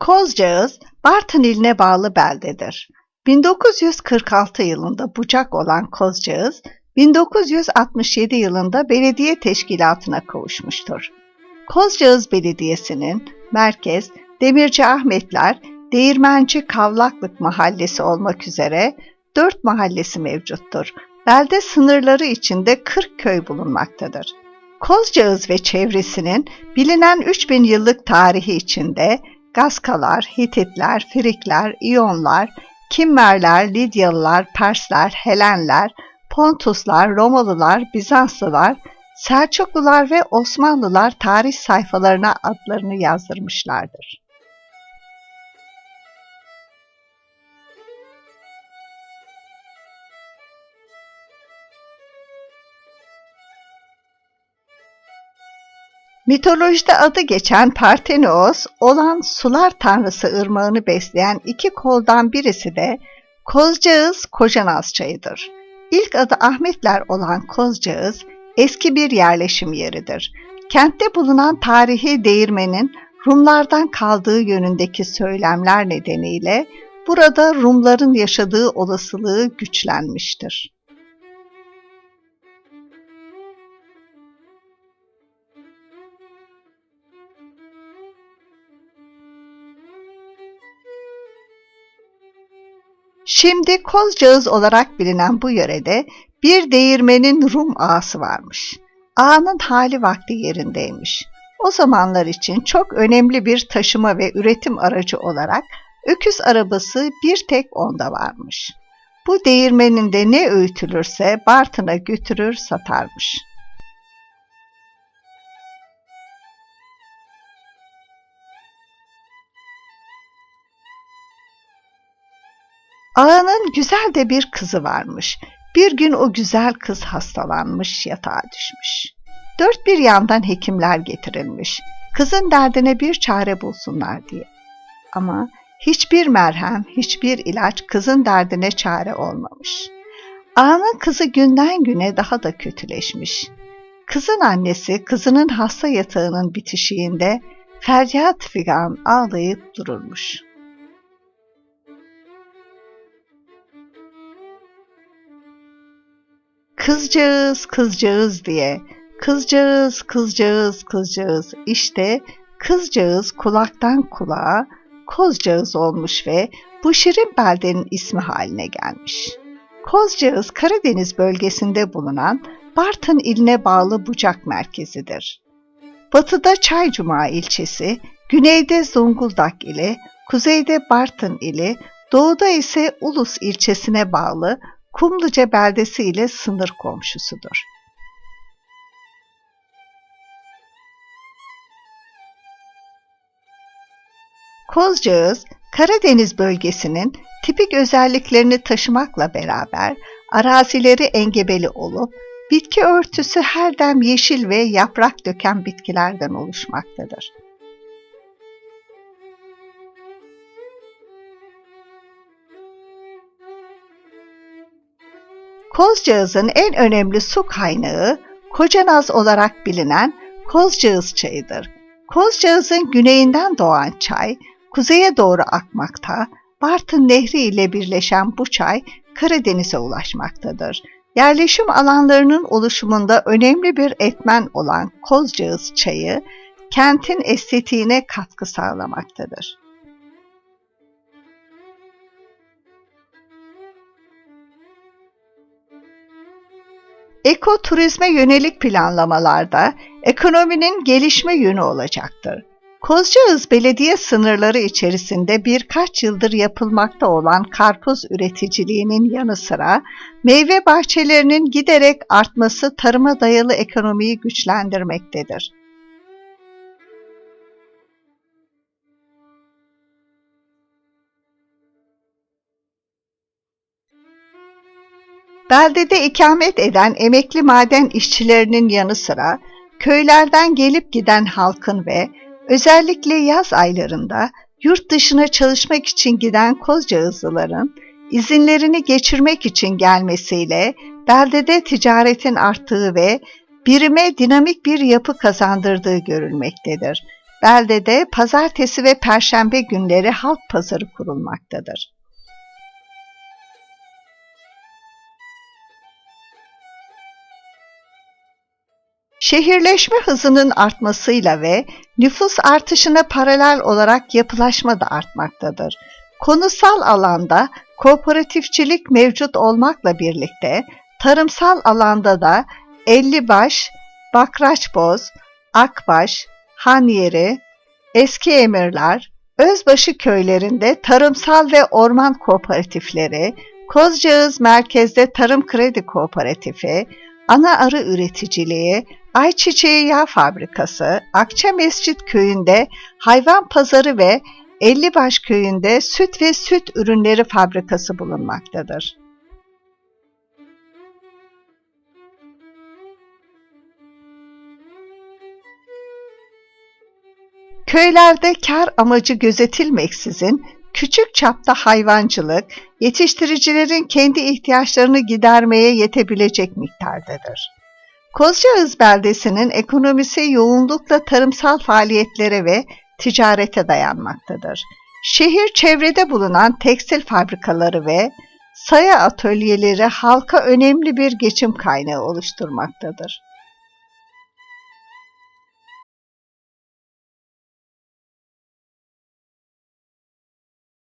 Kozcağız, Bartın iline bağlı beldedir. 1946 yılında bucak olan Kozcağız, 1967 yılında belediye teşkilatına kavuşmuştur. Kozcağız Belediyesi'nin merkez Demirci Ahmetler, Değirmenci Kavlaklık Mahallesi olmak üzere dört mahallesi mevcuttur. Belde sınırları içinde 40 köy bulunmaktadır. Kozcağız ve çevresinin bilinen 3000 yıllık tarihi içinde Gaskalar, Hititler, Frikler, İyonlar, Kimmerler, Lidyalılar, Persler, Helenler, Pontuslar, Romalılar, Bizanslılar, Selçuklular ve Osmanlılar tarih sayfalarına adlarını yazdırmışlardır. Mitolojide adı geçen Partenos olan sular tanrısı ırmağını besleyen iki koldan birisi de Kozcağız Kocanaz çayıdır. İlk adı Ahmetler olan Kozcağız eski bir yerleşim yeridir. Kentte bulunan tarihi değirmenin Rumlardan kaldığı yönündeki söylemler nedeniyle burada Rumların yaşadığı olasılığı güçlenmiştir. Şimdi Kozcağız olarak bilinen bu yörede bir değirmenin Rum ağası varmış. Ağanın hali vakti yerindeymiş. O zamanlar için çok önemli bir taşıma ve üretim aracı olarak öküz arabası bir tek onda varmış. Bu değirmenin de ne öğütülürse Bartın'a götürür satarmış. Ağanın güzel de bir kızı varmış. Bir gün o güzel kız hastalanmış, yatağa düşmüş. Dört bir yandan hekimler getirilmiş. Kızın derdine bir çare bulsunlar diye. Ama hiçbir merhem, hiçbir ilaç kızın derdine çare olmamış. Ağanın kızı günden güne daha da kötüleşmiş. Kızın annesi kızının hasta yatağının bitişiğinde feryat figan ağlayıp dururmuş.'' Kızcağız kızcağız diye kızcağız kızcağız kızcağız işte kızcağız kulaktan kulağa kozcağız olmuş ve bu şirin beldenin ismi haline gelmiş. Kozcağız Karadeniz bölgesinde bulunan Bartın iline bağlı bucak merkezidir. Batıda Çaycuma ilçesi, güneyde Zonguldak ile, kuzeyde Bartın ili, doğuda ise Ulus ilçesine bağlı Kumluca beldesi ile sınır komşusudur. Kozcağız, Karadeniz bölgesinin tipik özelliklerini taşımakla beraber arazileri engebeli olup bitki örtüsü her dem yeşil ve yaprak döken bitkilerden oluşmaktadır. Kozcağız'ın en önemli su kaynağı Kocanaz olarak bilinen Kozcağız çayıdır. Kozcağız'ın güneyinden doğan çay kuzeye doğru akmakta, Bartın Nehri ile birleşen bu çay Karadeniz'e ulaşmaktadır. Yerleşim alanlarının oluşumunda önemli bir etmen olan Kozcağız çayı, kentin estetiğine katkı sağlamaktadır. Ekoturizme yönelik planlamalarda ekonominin gelişme yönü olacaktır. Kozcaağız belediye sınırları içerisinde birkaç yıldır yapılmakta olan karpuz üreticiliğinin yanı sıra meyve bahçelerinin giderek artması tarıma dayalı ekonomiyi güçlendirmektedir. Beldede ikamet eden emekli maden işçilerinin yanı sıra köylerden gelip giden halkın ve özellikle yaz aylarında yurt dışına çalışmak için giden Kozcağızlıların izinlerini geçirmek için gelmesiyle beldede ticaretin arttığı ve birime dinamik bir yapı kazandırdığı görülmektedir. beldede pazartesi ve perşembe günleri halk pazarı kurulmaktadır. Şehirleşme hızının artmasıyla ve nüfus artışına paralel olarak yapılaşma da artmaktadır. Konusal alanda kooperatifçilik mevcut olmakla birlikte tarımsal alanda da Ellibaş, Bakraçboz, Akbaş, Hanyeri, Eski Emirler, Özbaşı köylerinde tarımsal ve orman kooperatifleri, Kozcağız merkezde Tarım Kredi Kooperatifi, ana arı üreticiliği, Ayçiçeği Yağ Fabrikası, Akça Mescit köyünde hayvan pazarı ve Ellibaş köyünde süt ve süt ürünleri fabrikası bulunmaktadır. Köylerde kar amacı gözetilmeksizin küçük çapta hayvancılık, yetiştiricilerin kendi ihtiyaçlarını gidermeye yetebilecek miktardadır. Kozcaağız beldesinin ekonomisi yoğunlukla tarımsal faaliyetlere ve ticarete dayanmaktadır. Şehir çevrede bulunan tekstil fabrikaları ve saya atölyeleri halka önemli bir geçim kaynağı oluşturmaktadır.